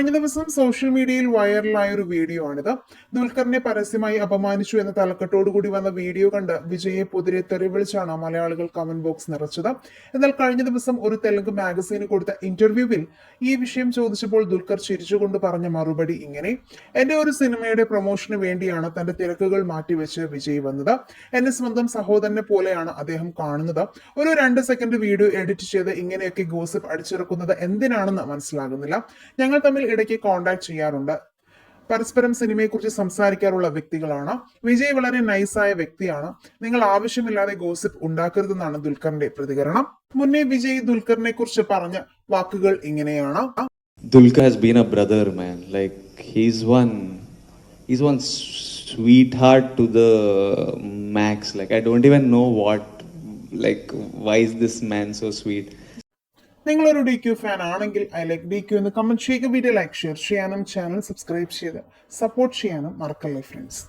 കഴിഞ്ഞ ദിവസം സോഷ്യൽ മീഡിയയിൽ വൈറലായ ഒരു വീഡിയോ ആണിത്. ദുൽഖറിനെ പരസ്യമായി അപമാനിച്ചു എന്ന തലക്കെട്ടോടുകൂടി വന്ന വീഡിയോ കണ്ട് വിജയെ പൊതിരെ തെറിവിളിച്ചാണ് മലയാളികൾ കമന്റ് ബോക്സ് നിറച്ചത്. എന്നാൽ കഴിഞ്ഞ ദിവസം ഒരു തെലുങ്ക് മാഗസീന് കൊടുത്ത ഇന്റർവ്യൂവിൽ ഈ വിഷയം ചോദിച്ചപ്പോൾ ദുൽഖർ ചിരിച്ചുകൊണ്ട് പറഞ്ഞ മറുപടി ഇങ്ങനെ എന്റെ ഒരു സിനിമയുടെ പ്രൊമോഷന് വേണ്ടിയാണ് തന്റെ തിരക്കുകൾ മാറ്റിവെച്ച് വിജയ് വന്നത്. എന്നെ സ്വന്തം സഹോദരനെ പോലെയാണ് അദ്ദേഹം കാണുന്നത്. ഒരു രണ്ട് സെക്കൻഡ് വീഡിയോ എഡിറ്റ് ചെയ്ത് ഇങ്ങനെയൊക്കെ ഗോസിപ്പ് അടിച്ചിറക്കുന്നത് എന്തിനാണെന്ന് മനസ്സിലാകുന്നില്ല. ഞങ്ങൾ തമ്മിൽ ഇടയ്ക്ക് കോണ്ടാക്ട് ചെയ്യാറുണ്ട് പരസ്പരം സിനിമയെക്കുറിച്ച് സംസാരിക്കാറുള്ള വ്യക്തികളാണ് വിജയ് വളരെ നൈസായ വ്യക്തിയാണ് നിങ്ങൾ ആവശ്യമില്ലാതെ ഗോസിപ്പ് ഉണ്ടാക്കരുതെന്നാണ് ദുൽഖറിന്റെ പ്രതികരണം മുന്നേ വിജയ് ദുൽഖറിനെ കുറിച്ച് പറഞ്ഞ വാക്കുകൾ ഇങ്ങനെയാണ് Dulka has been a brother, man. Like he's one, he's one sweetheart to the max. Like I don't even know what, like why is this man so sweet? നിങ്ങളൊരു ഡി ക്യു ഫാൻ ആണെങ്കിൽ I like D Q എന്ന് comment ചെയ്യുക. Video like share ചെയ്യാനും channel subscribe ചെയ്ത് support ചെയ്യാനും മറക്കല്ലേ friends